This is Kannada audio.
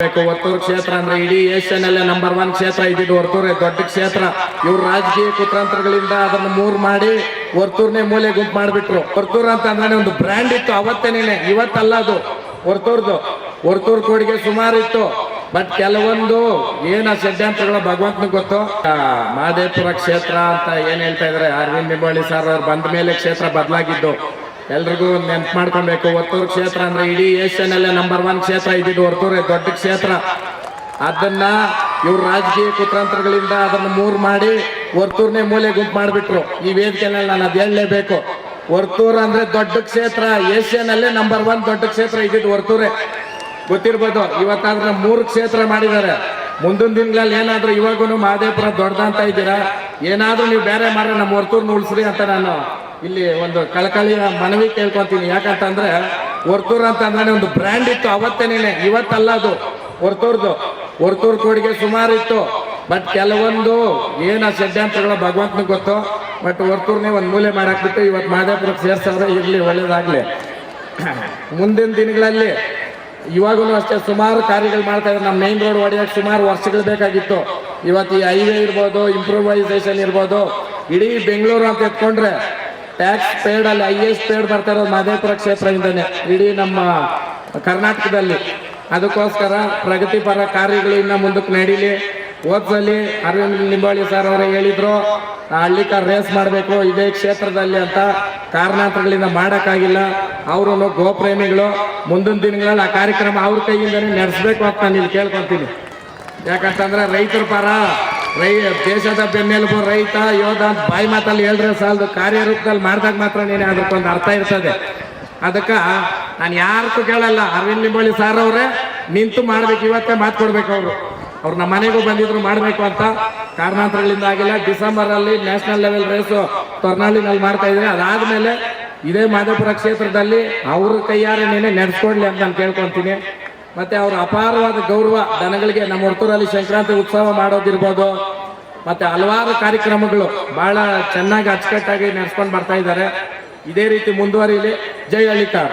ವರ್ತೂರ್ ಕ್ಷೇತ್ರ ಅಂದ್ರೆ ಇಡೀ ಏಷ್ಯನಲ್ಲೇ ನಂಬರ್ ಒನ್ ಕ್ಷೇತ್ರ ಇದ್ದಿದ್ದು ವರ್ತೂರೇ ದೊಡ್ಡ ಕ್ಷೇತ್ರ. ಇವ್ರು ರಾಜಕೀಯ ಕುತಂತ್ರಗಳಿಂದ ಅದನ್ನ ಮೂರ್ ಮಾಡಿ ವರ್ತೂರ್ನೇ ಮೂಲೆ ಗುಂಪು ಮಾಡ್ಬಿಟ್ರು. ವರ್ತೂರ್ ಅಂತ ಅಂದ್ರೆ ಒಂದು ಬ್ರ್ಯಾಂಡ್ ಇತ್ತು ಅವತ್ತೇನೇನೆ ಇವತ್ತಲ್ಲ ಅದು. ವರ್ತೂರ್ದು ವರ್ತೂರ್ ಕೋಡಿಗೆ ಸುಮಾರು ಇತ್ತು. ಬಟ್ ಕೆಲವೊಂದು ಏನ ಷಡ್ಯಂತ್ರಗಳು ಭಗವಂತನ ಗೊತ್ತು. ಮಹದೇವಪುರ ಕ್ಷೇತ್ರ ಅಂತ ಏನ್ ಹೇಳ್ತಾ ಇದಾರೆ? ಅರವಿಂದ್ ನಿಂಬಾಳಿ ಸರ್ ಅವ್ರು ಬಂದ ಮೇಲೆ ಕ್ಷೇತ್ರ ಬದಲಾಗಿದ್ದು. ಎಲ್ರಿಗೂ ನೆನ್ಪು ಮಾಡ್ಕೊಬೇಕು. ಹೊತ್ತೂರು ಕ್ಷೇತ್ರ ಅಂದ್ರೆ ಇಡೀ ಏಷ್ಯನಲ್ಲೇ ನಂಬರ್ ಒನ್ ಕ್ಷೇತ್ರ ಇದ್ದಿದ್ದು ವರ್ತೂರೇ ದೊಡ್ಡ ಕ್ಷೇತ್ರ. ಅದನ್ನ ಇವ್ರು ರಾಜಕೀಯ ಕುತಂತ್ರಗಳಿಂದ ಅದನ್ನು ಮೂರ್ ಮಾಡಿ ವರ್ತೂರ್ನೇ ಮೂಲೆ ಗುಂಪು ಮಾಡಿಬಿಟ್ರು. ಈ ವೇದಿಕೆನಲ್ಲಿ ನಾನು ಅದು ಹೇಳಲೇಬೇಕು. ವರ್ತೂರ್ ಅಂದ್ರೆ ದೊಡ್ಡ ಕ್ಷೇತ್ರ, ಏಷ್ಯನಲ್ಲೇ ನಂಬರ್ ಒನ್ ದೊಡ್ಡ ಕ್ಷೇತ್ರ ಇದ್ದಿದ್ದು ವರ್ತೂರೇ ಗೊತ್ತಿರ್ಬೋದು, ಇವತ್ತಾದ್ರೆ ಮೂರು ಕ್ಷೇತ್ರ ಮಾಡಿದ್ದಾರೆ. ಮುಂದಿನ ದಿನಗಳಲ್ಲಿ ಏನಾದ್ರೂ ಇವಾಗೂ ಮಹದೇವಪುರ ದೊಡ್ಡದಂತ ಇದ್ದೀರಾ? ಏನಾದ್ರೂ ನೀವು ಬೇರೆ ಮಾಡ್ರೆ ನಮ್ಮ ವರ್ತೂರ್ನ ಉಳಿಸ್ರಿ ಅಂತ ನಾನು ಇಲ್ಲಿ ಒಂದು ಕಳಕಳಿಯ ಮನವಿ ಕೇಳ್ಕೊಂತೀನಿ. ಯಾಕಂತಂದ್ರೆ ವರ್ತೂರ್ ಅಂತ ಅಂದ್ರೆ ಒಂದು ಬ್ರ್ಯಾಂಡ್ ಇತ್ತು. ಅವತ್ತೇನೆ ಇವತ್ತಲ್ಲ ಅದು. ವರ್ತೂರ್ದು. ವರ್ತೂರ್ ಕೋಡಿಗೆ ಸುಮಾರು ಇತ್ತು. ಬಟ್ ಕೆಲವೊಂದು ಏನ ಷಡ್ಯಂತ್ರಗಳು ಭಗವಂತನ ಗೊತ್ತು ಬಟ್ ವರ್ತೂರ್ನೇ ಒಂದು ಮೂಲೆ ಮಾಡಾಕ್ಬಿಟ್ಟು ಇವತ್ತು ಮಾದಾಪುರಕ್ಕೆ ಸೇರ್ಸವ್ರೆ ಇರಲಿ, ಒಳ್ಳೇದಾಗಲಿ. ಮುಂದಿನ ದಿನಗಳಲ್ಲಿ ಇವಾಗೂ ಅಷ್ಟೇ ಸುಮಾರು ಕಾರ್ಯಗಳು ಮಾಡ್ತಾ ಇದ್ದಾರೆ. ನಮ್ಮ ಮೈನ್ ರೋಡ್ ಹೊಡೆಯಕ್ಕೆ ಸುಮಾರು ವರ್ಷಗಳು ಬೇಕಾಗಿತ್ತು. ಇವತ್ತು ಈ ಹೈವೇ ಇರ್ಬೋದು ಇಂಪ್ರೂವೈಸೇಷನ್ ಇರ್ಬೋದು, ಇಡೀ ಬೆಂಗಳೂರು ಅಂತ ಎತ್ಕೊಂಡ್ರೆ ಟ್ಯಾಕ್ಸ್ ಪೇಡ್ ಅಲ್ಲಿ ಹೈಯೆಸ್ಟ್ ಪೇಡ್ ಬರ್ತಾ ಇರೋದು ಮಾದೇಪುರ ಕ್ಷೇತ್ರದಿಂದನೇ, ಇಡೀ ನಮ್ಮ ಕರ್ನಾಟಕದಲ್ಲಿ. ಅದಕ್ಕೋಸ್ಕರ ಪ್ರಗತಿಪರ ಕಾರ್ಯಗಳು ಇನ್ನ ಮುಂದಕ್ಕೆ ನಡೀಲಿ. ಓದ್ಸಲಿ ಅರವಿಂದ್ ನಿಂಬಾಳಿ ಸರ್ ಅವರು ಹೇಳಿದ್ರು ಹಳ್ಳಿಕಾರ್ ರೇಸ್ ಮಾಡಬೇಕು, ಇದೇ ಕ್ಷೇತ್ರದಲ್ಲಿ ಅಂತ ಕಾರಣಾಂತರಗಳಿಂದ ಮಾಡೋಕ್ಕಾಗಿಲ್ಲ. ಅವರು ಗೋಪ್ರೇಮಿಗಳು. ಮುಂದಿನ ದಿನಗಳಲ್ಲಿ ಆ ಕಾರ್ಯಕ್ರಮ ಅವ್ರ ಕೈಯಿಂದನೇ ನಡೆಸಬೇಕು ಅಂತ ನಾನು ಇಲ್ಲಿ ಕೇಳ್ಕೊತೀನಿ. ಯಾಕಂತಂದ್ರೆ ರೈತರ ಪರ ರೈ, ದೇಶದ ಬೆನ್ನೆಲುಬು ರೈತ, ಯೋಧ, ಬಾಯಿ ಮಾತಲ್ಲಿ ಹೇಳಿದ್ರೆ ಸಾಲದು. ಕಾರ್ಯರೂಪದಲ್ಲಿ ಮಾಡಿದಾಗ ಮಾತ್ರ ನೀನು ಅದಕ್ಕೊಂದು ಅರ್ಥ ಇರ್ತದೆ. ಅದಕ್ಕೆ ನಾನು ಯಾರಕ್ಕೂ ಕೇಳಲ್ಲ. ಅರವಿಂದ್ ನಿಂಬಳಿ ಸಾರ್ ಅವರೇ, ನಿಂತು ಮಾಡ್ಬೇಕು, ಇವತ್ತೇ ಮಾತು ಕೊಡ್ಬೇಕು ಅವರು. ಅವ್ರು ನಮ್ಮ ಮನೆಗೂ ಬಂದಿದ್ರು, ಮಾಡಬೇಕು ಅಂತ. ಕಾರಣಾಂತರಗಳಿಂದ ಆಗಿಲ್ಲ. ಡಿಸೆಂಬರ್ ಅಲ್ಲಿ ನ್ಯಾಷನಲ್ ಲೆವೆಲ್ ರೇಸು ತೊರ್ನಾಳಿನಲ್ಲಿ ಮಾಡ್ತಾ ಇದ್ರೆ, ಅದಾದ್ಮೇಲೆ ಇದೇ ಮಾದೇಪುರ ಕ್ಷೇತ್ರದಲ್ಲಿ ಅವ್ರ ಕೈಯಾರೆ ನೀನೆ ನಡೆಸ್ಕೊಡ್ಲಿ ಅಂತ ನಾನು ಕೇಳ್ಕೊಂತೀನಿ. ಮತ್ತೆ ಅವರ ಅಪಾರವಾದ ಗೌರವ ದನಗಳಿಗೆ ನಮ್ಮ ಹೊರತೂರಲ್ಲಿ ಸಂಕ್ರಾಂತಿ ಉತ್ಸವ ಮಾಡೋದಿರ್ಬೋದು. ಮತ್ತೆ ಹಲವಾರು ಕಾರ್ಯಕ್ರಮಗಳು ಬಹಳ ಚೆನ್ನಾಗಿ ಅಚ್ಚುಕಟ್ಟಾಗಿ ನಡೆಸ್ಕೊಂಡು ಬರ್ತಾ ಇದ್ದಾರೆ. ಇದೇ ರೀತಿ ಮುಂದುವರಿಲಿ. ಜೈ ಹಳ್ಳಿಕಾರ್.